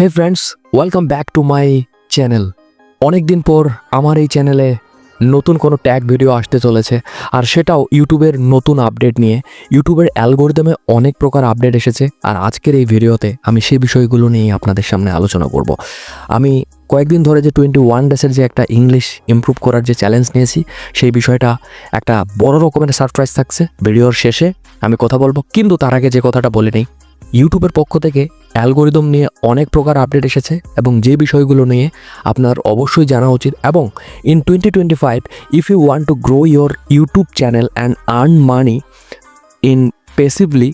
Hey friends welcome back to my channel অনেক দিন পর আমার এই চ্যানেলে নতুন কোনো ট্যাগ ভিডিও আসতে চলেছে, আর সেটাও ইউটিউবের নতুন আপডেট নিয়ে। ইউটিউবের অ্যালগোরিদমে অনেক প্রকার আপডেট এসেছে, আর আজকের এই ভিডিওতে আমি সেই বিষয়গুলো নিয়ে আপনাদের সামনে আলোচনা করব। আমি কয়েকদিন ধরে যে টোয়েন্টি ওয়ান ডেসের যে একটা ইংলিশ ইমপ্রুভ করার যে চ্যালেঞ্জ নিয়েছি, সেই বিষয়টা একটা বড় রকমের সারপ্রাইজ থাকছে। ভিডিওর শেষে আমি কথা বলব, কিন্তু তার আগে যে কথাটা বলে নেই ইউটিউবের পক্ষ থেকে অ্যালগোরিদম নিয়ে অনেক প্রকার আপডেট এসেছে এবং যে বিষয়গুলো নিয়ে আপনার অবশ্যই জানা উচিত এবং in twenty twenty five if you want to grow your YouTube channel and earn money in passively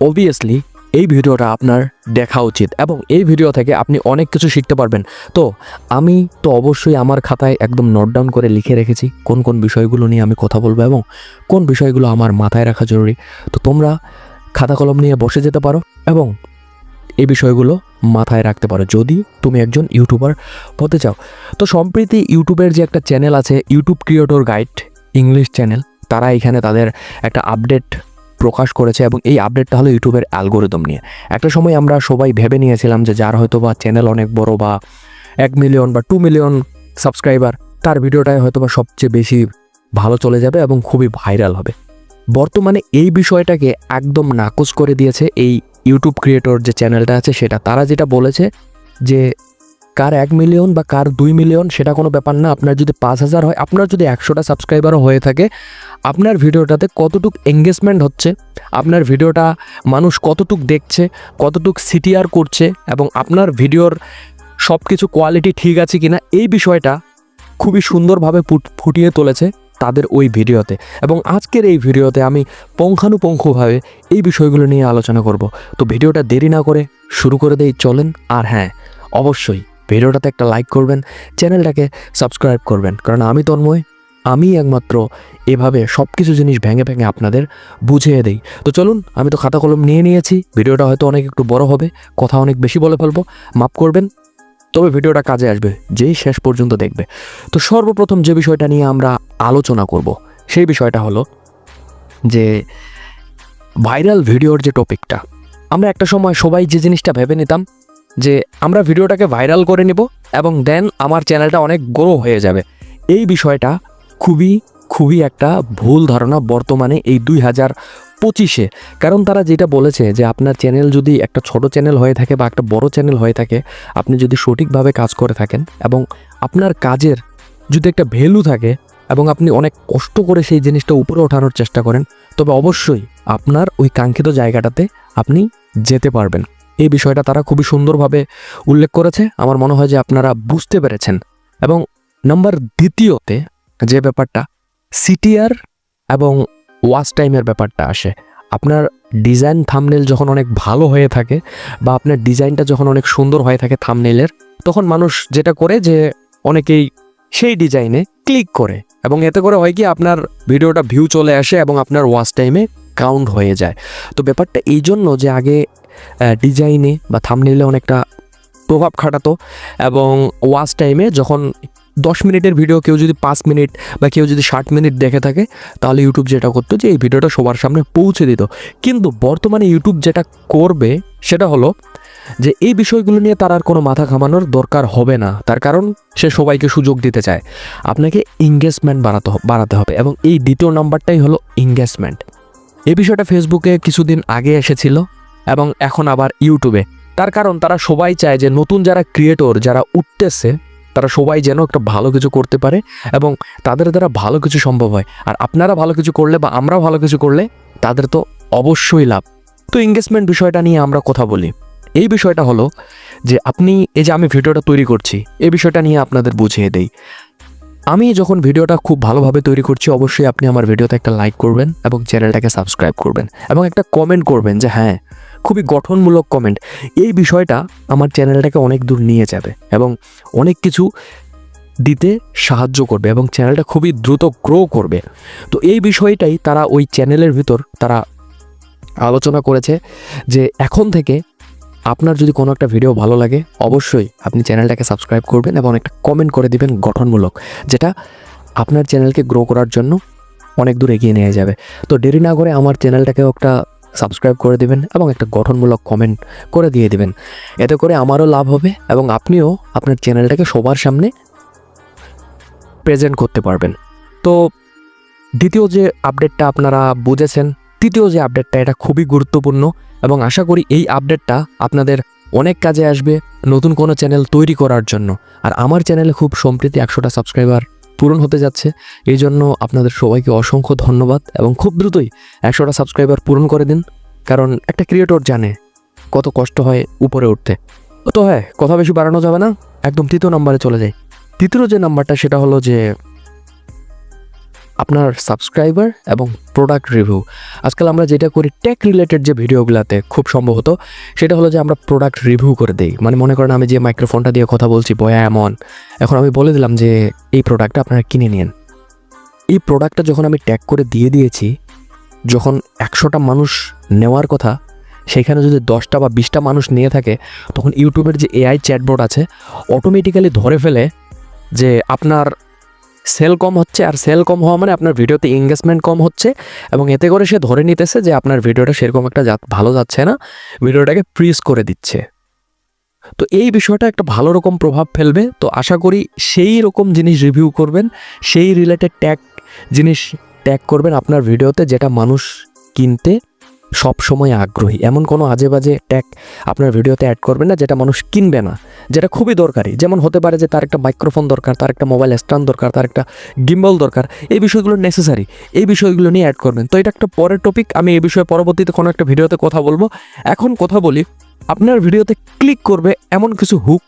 obviously এই ভিডিওটা আপনার দেখা উচিত এবং এই ভিডিও থেকে আপনি অনেক কিছু শিখতে পারবেন। তো আমি তো অবশ্যই আমার খাতায় একদম নোট ডাউন করে লিখে রেখেছি কোন কোন বিষয়গুলো নিয়ে আমি কথা বলব এবং কোন বিষয়গুলো আমার মাথায় রাখা জরুরি। তো তোমরা খাতা কলম নিয়ে বসে যেতে পারো এবং এই বিষয়গুলো মাথায় রাখতে পারো। যদি তুমি একজন ইউটিউবার হতে চাও, তো সম্প্রতি ইউটিউবের যে একটা চ্যানেল আছে, YouTube creator guide English channel, তারা এখানে তাদের একটা আপডেট প্রকাশ করেছে এবং এই আপডেটটা হলো ইউটিউবের অ্যালগোরিদম নিয়ে। একটা সময় আমরা সবাই ভেবে নিয়েছিলাম যে যার হয়তো বা চ্যানেল অনেক বড় বা এক মিলিয়ন বা টু মিলিয়ন সাবস্ক্রাইবার, তার ভিডিওটাই হয়তো বা সবচেয়ে বেশি ভালো চলে যাবে এবং খুবই ভাইরাল হবে। বর্তমানে এই বিষয়টাকে একদম নাকচ করে দিয়েছে এই ইউটিউব ক্রিয়েটর যে চ্যানেলটা আছে সেটা। তারা যেটা বলেছে যে, কার এক মিলিয়ন বা কার দুই মিলিয়ন সেটা কোনো ব্যাপার না, আপনার যদি পাঁচ হাজার হয়, আপনার যদি একশোটা সাবস্ক্রাইবারও হয়ে থাকে, আপনার ভিডিওটাতে কতটুক এঙ্গেজমেন্ট হচ্ছে, আপনার ভিডিওটা মানুষ কতটুক দেখছে, কতটুক সিটিআর করছে এবং আপনার ভিডিওর সব কিছু কোয়ালিটি ঠিক আছে কিনা, এই বিষয়টা খুবই সুন্দরভাবে ফুট- ফুটিয়ে তুলেছে। তাদের ওই ভিডিওতে। এবং আজকের এই ভিডিওতে আমি পুঙ্খানুপুঙ্খভাবে এই বিষয়গুলো নিয়ে আলোচনা করব। তো ভিডিওটা দেরি না করে শুরু করে দেই, চলেন। আর হ্যাঁ অবশ্যই ভিডিওটাতে একটা লাইক করবেন, চ্যানেলটাকে সাবস্ক্রাইব করবেন। কারণ আমি তন্ময়, আমি একমাত্র এভাবে সব কিছু জিনিস ভেঙে ভেঙে আপনাদের বুঝিয়ে দেই। তো চলুন, আমি তো খাতা কলম নিয়ে নিয়েছি, ভিডিওটা হয়তো অনেক একটু বড় হবে, কথা অনেক বেশি বলে ফেলব, মাফ করবেন। তবে ভিডিওটা কাজে আসবে, যেই শেষ পর্যন্ত দেখবে। তো সর্বপ্রথম যে বিষয়টা নিয়ে আমরা আলোচনা করব। সেই বিষয়টা হলো যে ভাইরাল ভিডিওর যে টপিকটা, আমরা একটা সময় সবাই যে জিনিসটা ভেবে নিতাম যে আমরা ভিডিওটাকে ভাইরাল করে নিব এবং দেন আমার চ্যানেলটা অনেক গ্রো হয়ে যাবে। এই বিষয়টা খুবই খুবই একটা ভুল ধারণা বর্তমানে এই দুই হাজার পঁচিশে। কারণ তারা যেটা বলেছে যে আপনার চ্যানেল যদি একটা ছোট চ্যানেল হয়ে থাকে বা একটা বড় চ্যানেল হয়ে থাকে, আপনি যদি সঠিকভাবে কাজ করে থাকেন এবং আপনার কাজের যদি একটা ভ্যালু থাকে এবং আপনি অনেক কষ্ট করে সেই জিনিসটা উপরে ওঠানোর চেষ্টা করেন, তবে অবশ্যই আপনার ওই কাঙ্ক্ষিত জায়গাটাতে আপনি যেতে পারবেন। এই বিষয়টা তারা খুবই সুন্দরভাবে উল্লেখ করেছে। আমার মনে হয় যে আপনারা বুঝতে পেরেছেন। এবং নাম্বার দ্বিতীয়তে যে ব্যাপারটা সিটিআর এবং ওয়াচ টাইমের ব্যাপারটা আসে। আপনার ডিজাইন থামনেল যখন অনেক ভালো হয়ে থাকে বা আপনার ডিজাইনটা যখন অনেক সুন্দর হয়ে থাকে থামনেলের, তখন মানুষ যেটা করে যে অনেকেই সেই ডিজাইনে ক্লিক করে। এবং এতে করে হয় কি, আপনার ভিডিওটা ভিউ চলে আসে এবং আপনার ওয়াচ টাইমে কাউন্ট হয়ে যায়। তো ব্যাপারটা এই জন্য যে আগে ডিজাইনে বা থামনেলে অনেকটা প্রভাব খাটাতো এবং ওয়াচ টাইমে যখন দশ মিনিটের ভিডিও কেউ যদি পাঁচ মিনিট বা কেউ যদি ষাট মিনিট দেখে থাকে, তাহলে ইউটিউব যেটা করতো যে এই ভিডিওটা সবার সামনে পৌঁছে দিত। কিন্তু বর্তমানে ইউটিউব যেটা করবে, সেটা হলো যে এই বিষয়গুলো নিয়ে তার আর কোনো মাথা ঘামানোর দরকার হবে না। তার কারণ, সে সবাইকে সুযোগ দিতে চায়। আপনাকে ইংগেজমেন্ট বাড়াতে বাড়াতে হবে এবং এই দ্বিতীয় নাম্বারটাই হলো ইংগেজমেন্ট এই বিষয়টা ফেসবুকে কিছুদিন আগে এসেছিল এবং এখন আবার ইউটিউবে তার কারণ, তারা সবাই চায় যে নতুন যারা ক্রিয়েটর যারা উঠতেছে, তারা সবাই যেন একটা ভালো কিছু করতে পারে এবং তাদের দ্বারা ভালো কিছু সম্ভব হয়। আর আপনারা ভালো কিছু করলে বা আমরা ভালো কিছু করলে তাদের তো অবশ্যই লাভ। তো এঙ্গেজমেন্ট বিষয়টা নিয়ে আমরা কথা বলি। এই বিষয়টা হলো যে আপনি এই যে আমি ভিডিওটা তৈরি করছি, এই বিষয়টা নিয়ে আপনাদের বুঝিয়ে দেই। আমি যখন ভিডিওটা খুব ভালোভাবে তৈরি করছি, অবশ্যই আপনি আমার ভিডিওতে একটা লাইক করবেন এবং চ্যানেলটাকে সাবস্ক্রাইব করবেন এবং একটা কমেন্ট করবেন যে হ্যাঁ খুবই গঠনমূলক কমেন্ট এই বিষয়টা আমার চ্যানেলটাকে অনেক দূর নিয়ে যাবে এবং অনেক কিছু দিতে সাহায্য করবে এবং চ্যানেলটা খুবই দ্রুত গ্রো করবে। তো এই বিষয়টাই তারা ওই চ্যানেলের ভিতর তারা আলোচনা করেছে যে এখন থেকে আপনার যদি কোনো একটা ভিডিও ভালো লাগে, অবশ্যই আপনি চ্যানেলটাকে সাবস্ক্রাইব করবেন এবং একটা কমেন্ট করে দিবেন গঠনমূলক, যেটা আপনার চ্যানেলকে গ্রো করার জন্য অনেক দূর এগিয়ে নিয়ে যাবে। তো দেরি না করে আমার চ্যানেলটাকেও একটা সাবস্ক্রাইব করে দিবেন এবং একটা গঠনমূলক কমেন্ট করে দিয়ে দিবেন। এতে করে আমারও লাভ হবে এবং আপনিও আপনার চ্যানেলটাকে সবার সামনে প্রেজেন্ট করতে পারবেন। তো দ্বিতীয় যে আপডেটটা আপনারা বুঝেছেন তৃতীয় যে আপডেটটা এটা খুবই গুরুত্বপূর্ণ এবং আশা করি এই আপডেটটা আপনাদের অনেক কাজে আসবে নতুন কোনো চ্যানেল তৈরি করার জন্য। আর আমার চ্যানেলে খুব সম্প্রতি একশোটা সাবস্ক্রাইবার পূরণ হতে যাচ্ছে। এই জন্য আপনাদের সবাইকে অসংখ্য ধন্যবাদ এবং খুব দ্রুতই একশোটা সাবস্ক্রাইবার পূরণ করে দিন। কারণ একটা ক্রিয়েটর জানে কত কষ্ট হয় উপরে উঠতে। তো হ্যাঁ কথা বেশি বাড়ানো যাবে না। একদম তৃতীয় নাম্বারে চলে যাই। তৃতীয় যে নাম্বারটা সেটা হলো যে আপনার সাবস্ক্রাইবার এবং প্রোডাক্ট রিভিউ আজকাল আমরা যেটা করি টেক রিলেটেড যে ভিডিওগুলোতে খুব সম্ভবত, সেটা হলো যে আমরা প্রোডাক্ট রিভিউ করে দিই। মানে মনে করেন আমি যে মাইক্রোফোনটা দিয়ে কথা বলছি, বয়া এমন। এখন আমি বলে দিলাম যে এই প্রোডাক্টটা আপনারা কিনে নিন। এই প্রোডাক্টটা যখন আমি ট্যাগ করে দিয়ে দিয়েছি, যখন একশোটা মানুষ নেওয়ার কথা, সেখানে যদি দশটা বা বিশটা মানুষ নিয়ে থাকে, তখন ইউটিউবের যে এআই চ্যাটবোর্ড আছে অটোমেটিক্যালি ধরে ফেলে যে আপনার সেল কম হচ্ছে, আর সেল কম হওয়া মানে আপনার ভিডিওতে এঙ্গেজমেন্ট কম হচ্ছে, এবং এতে করে সে ধরে নিতেছে যে আপনার ভিডিওটা সেরকম একটা ভালো যাচ্ছে না, ভিডিওটাকে ফ্রিজ করে দিচ্ছে। তো এই বিষয়টা একটা ভালো রকম প্রভাব ফেলবে। তো আশা করি সেই রকম জিনিস রিভিউ করবেন, সেই রিলেটেড ট্যাগ জিনিস ট্যাগ করবেন আপনার ভিডিওতে যেটা মানুষ কিনতে সব সময় আগ্রহী। এমন কোনো আজে বাজে ট্যাগ আপনার ভিডিওতে অ্যাড করবেন না, যেটা মানুষ কিনবে না, যেটা খুবই দরকারি। যেমন হতে পারে যে তার একটা মাইক্রোফোন দরকার, তার একটা মোবাইল স্ট্যান্ড দরকার, তার একটা গিম্বল দরকার, এই বিষয়গুলো নেসেসারি এই বিষয়গুলো নিয়ে অ্যাড করবেন। তো এটা একটা পরের টপিক আমি এই বিষয়ে পরবর্তীতে কোনো একটা ভিডিওতে কথা বলব। এখন কথা বলি, আপনার ভিডিওতে ক্লিক করবে এমন কিছু হুক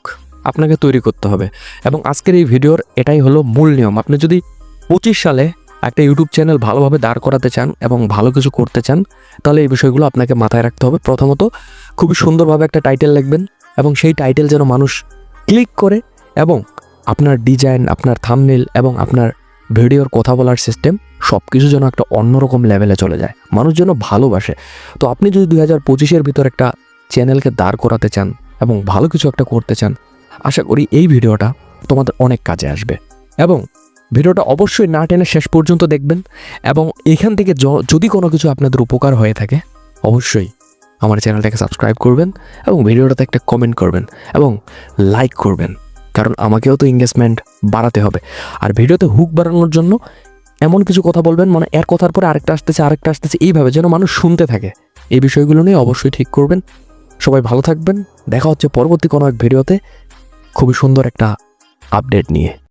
আপনাকে তৈরি করতে হবে। এবং আজকের এই ভিডিওর এটাই হলো মূল নিয়ম। আপনি যদি পঁচিশ সালে একটা ইউটিউব চ্যানেল ভালোভাবে দাঁড় করাতে চান এবং ভালো কিছু করতে চান, তাহলে এই বিষয়গুলো আপনাকে মাথায় রাখতে হবে। প্রথমত, খুবই সুন্দরভাবে একটা টাইটেল লিখবেন এবং সেই টাইটেল যেন মানুষ ক্লিক করে এবং আপনার ডিজাইন আপনার থামনেল এবং আপনার ভিডিওর কথা বলার সিস্টেম সব কিছু যেন একটা অন্যরকম লেভেলে চলে যায়। মানুষ যেন ভালোবাসে। তো আপনি যদি দুই হাজার পঁচিশের ভিতর একটা চ্যানেলকে দাঁড় করাতে চান এবং ভালো কিছু একটা করতে চান, আশা করি এই ভিডিওটা তোমাদের অনেক কাজে আসবে। এবং ভিডিওটা অবশ্যই না টেনে শেষ পর্যন্ত দেখবেন এবং এখান থেকে যদি কোনো কিছু আপনাদের উপকার হয়ে থাকে, অবশ্যই আমার চ্যানেলটাকে সাবস্ক্রাইব করবেন এবং ভিডিওটাতে একটা কমেন্ট করবেন এবং লাইক করবেন। কারণ আমাকেও তো এঙ্গেজমেন্ট বাড়াতে হবে। আর ভিডিওতে হুক বাড়ানোর জন্য এমন কিছু কথা বলবেন মানে এর কথার পরে আরেকটা আসতেছে আরেকটা আসতেছে, এইভাবে যেন মানুষ শুনতে থাকে। এই বিষয়গুলো নিয়ে অবশ্যই ঠিক করবেন। সবাই ভালো থাকবেন। দেখা হচ্ছে পরবর্তী কোনো এক ভিডিওতে। খুবই সুন্দর একটা আপডেট নিয়ে।